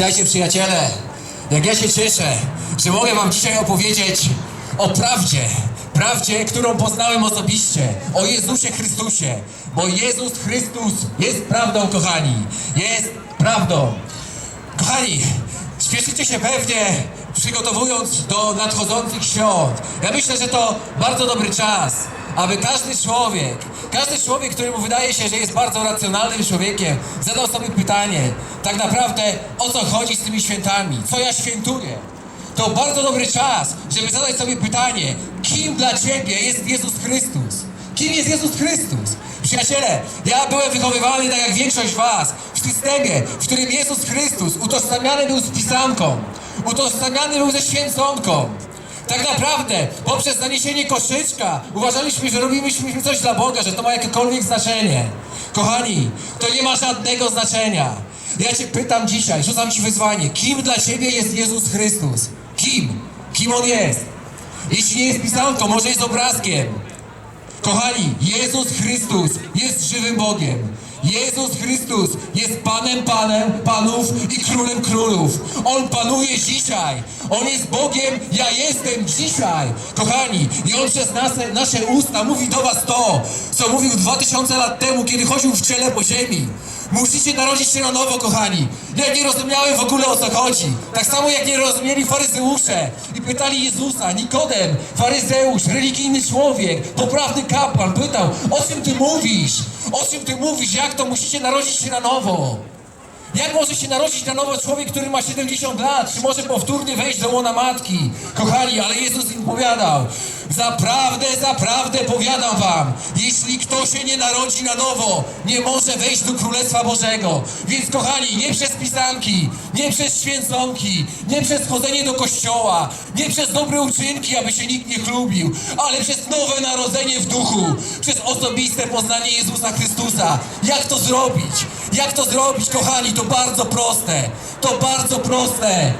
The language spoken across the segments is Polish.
Witajcie przyjaciele. Jak ja się cieszę, że mogę wam dzisiaj opowiedzieć o prawdzie. Prawdzie, którą poznałem osobiście. O Jezusie Chrystusie. Bo Jezus Chrystus jest prawdą, kochani. Jest prawdą. Kochani, śpieszycie się pewnie, przygotowując do nadchodzących świąt. Ja myślę, że to bardzo dobry czas, aby każdy człowiek, każdy człowiek, któremu wydaje się, że jest bardzo racjonalnym człowiekiem, zadał sobie pytanie, tak naprawdę o co chodzi z tymi świętami, co ja świętuję. To bardzo dobry czas, żeby zadać sobie pytanie, kim dla Ciebie jest Jezus Chrystus? Kim jest Jezus Chrystus? Przyjaciele, ja byłem wychowywany, tak jak większość Was, w systemie, w którym Jezus Chrystus utożsamiany był z pisanką, utożsamiany był ze święconką. Tak naprawdę, poprzez zaniesienie koszyczka, uważaliśmy, że robiliśmy coś dla Boga, że to ma jakiekolwiek znaczenie. Kochani, to nie ma żadnego znaczenia. Ja Cię pytam dzisiaj, rzucam Ci wyzwanie, kim dla Ciebie jest Jezus Chrystus? Kim? Kim On jest? Jeśli nie jest pisanką, może jest obrazkiem. Kochani, Jezus Chrystus jest żywym Bogiem. Jezus Chrystus jest Panem Panem Panów i Królem Królów. On panuje dzisiaj. On jest Bogiem, ja jestem dzisiaj. Kochani, i On przez nasze, nasze usta mówi do Was to, co mówił 2000 lat temu, kiedy chodził w ciele po ziemi. Musicie narodzić się na nowo, kochani. Ja nie rozumiałem w ogóle o co chodzi. Tak samo jak nie rozumieli faryzeusze i pytali Jezusa, Nikodem, faryzeusz, religijny człowiek, poprawny kapłan, pytał, o czym ty mówisz? O czym ty mówisz? Jak to musicie narodzić się na nowo? Jak może się narodzić na nowo człowiek, który ma 70 lat? Czy może powtórnie wejść do łona matki? Kochani, ale Jezus im powiadał, zaprawdę, zaprawdę powiadam wam, jeśli kto się nie narodzi na nowo, nie może wejść do Królestwa Bożego. Więc kochani, nie przez pisanki, nie przez święconki, nie przez chodzenie do kościoła, nie przez dobre uczynki, aby się nikt nie chlubił, ale przez nowe narodzenie w duchu, przez osobiste poznanie Jezusa Chrystusa. Jak to zrobić? Jak to zrobić, kochani? To bardzo proste. To bardzo proste.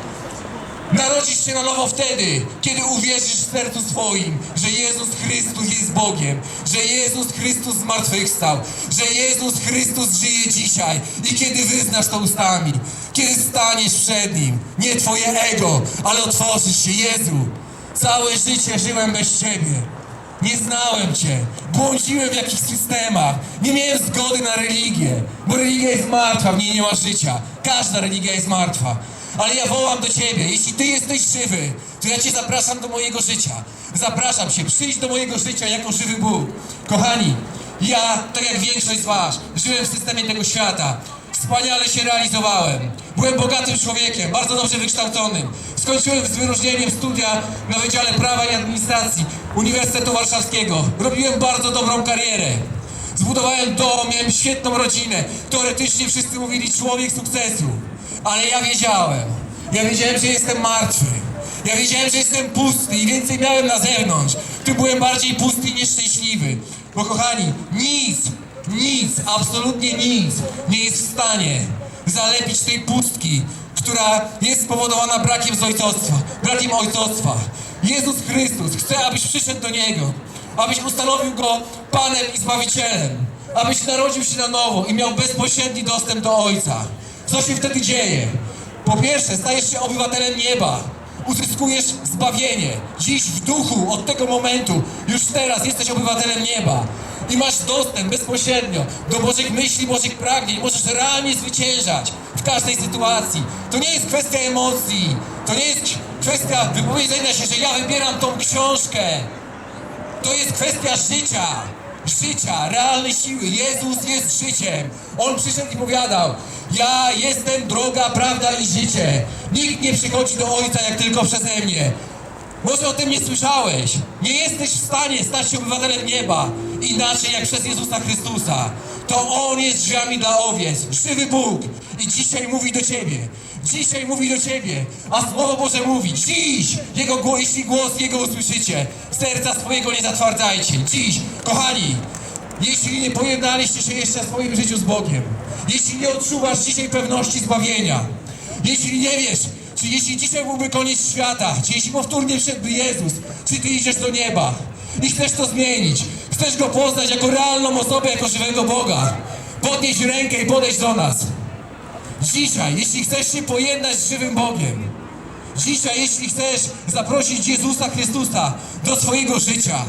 Narodzisz się na nowo wtedy, kiedy uwierzysz w sercu swoim, że Jezus Chrystus jest Bogiem, że Jezus Chrystus zmartwychwstał, że Jezus Chrystus żyje dzisiaj i kiedy wyznasz to ustami, kiedy staniesz przed Nim, nie Twoje ego, ale otworzysz się, Jezu, całe życie żyłem bez Ciebie. Nie znałem Cię, błądziłem w jakichś systemach, nie miałem zgody na religię, bo religia jest martwa, w niej nie ma życia. Każda religia jest martwa. Ale ja wołam do Ciebie, jeśli Ty jesteś żywy, to ja Cię zapraszam do mojego życia. Zapraszam Cię, przyjdź do mojego życia jako żywy Bóg. Kochani, ja, tak jak większość z Was, żyłem w systemie tego świata. Wspaniale się realizowałem. Byłem bogatym człowiekiem, bardzo dobrze wykształconym. Skończyłem z wyróżnieniem studia na Wydziale Prawa i Administracji Uniwersytetu Warszawskiego. Robiłem bardzo dobrą karierę. Zbudowałem dom, miałem świetną rodzinę. Teoretycznie wszyscy mówili człowiek sukcesu. Ale ja wiedziałem. Ja wiedziałem, że jestem martwy. Ja wiedziałem, że jestem pusty i więcej miałem na zewnątrz. Tu byłem bardziej pusty i nieszczęśliwy. Bo kochani, nic, nic, absolutnie nic nie jest w stanie zalepić tej pustki, która jest spowodowana brakiem z ojcostwa, brakiem ojcostwa. Jezus Chrystus chce, abyś przyszedł do Niego, abyś ustanowił Go Panem i Zbawicielem, abyś narodził się na nowo i miał bezpośredni dostęp do Ojca. Co się wtedy dzieje? Po pierwsze, stajesz się obywatelem nieba. Uzyskujesz zbawienie. Dziś w duchu, od tego momentu, już teraz jesteś obywatelem nieba. I masz dostęp bezpośrednio do Bożych myśli, Bożych pragnień. Możesz realnie zwyciężać w każdej sytuacji. To nie jest kwestia emocji. To nie jest kwestia wypowiedzenia się, że ja wybieram tą książkę. To jest kwestia życia. Życia, realnej siły. Jezus jest życiem. On przyszedł i powiadał: Ja jestem droga, prawda i życie. Nikt nie przychodzi do Ojca jak tylko przeze mnie. Może o tym nie słyszałeś. Nie jesteś w stanie stać się obywatelem nieba inaczej jak przez Jezusa Chrystusa. To On jest drzwiami dla owiec, żywy Bóg. I dzisiaj mówi do Ciebie. Dzisiaj mówi do Ciebie. A Słowo Boże mówi, dziś, Jego jeśli głos Jego usłyszycie, serca swojego nie zatwardzajcie. Dziś, kochani, jeśli nie pojednaliście się jeszcze w swoim życiu z Bogiem, jeśli nie odczuwasz dzisiaj pewności zbawienia, jeśli nie wiesz, czy jeśli dzisiaj byłby koniec świata, czy jeśli powtórnie wszedłby Jezus, czy ty idziesz do nieba i chcesz to zmienić, chcesz Go poznać jako realną osobę, jako żywego Boga, podnieś rękę i podejdź do nas. Dzisiaj, jeśli chcesz się pojednać z żywym Bogiem, dzisiaj, jeśli chcesz zaprosić Jezusa Chrystusa do swojego życia,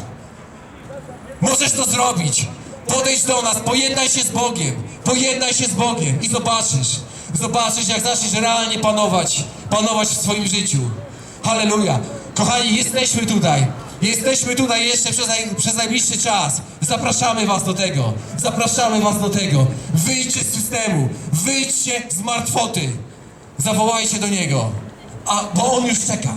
możesz to zrobić. Podejdź do nas, pojednaj się z Bogiem, pojednaj się z Bogiem i zobaczysz, zobaczysz, jak zaczniesz realnie panować, panować w swoim życiu. Halleluja. Kochani, jesteśmy tutaj. Jesteśmy tutaj jeszcze przez, naj, przez najbliższy czas. Zapraszamy Was do tego. Zapraszamy Was do tego. Wyjdźcie z systemu. Wyjdźcie z martwoty. Zawołajcie do Niego. A, bo On już czeka.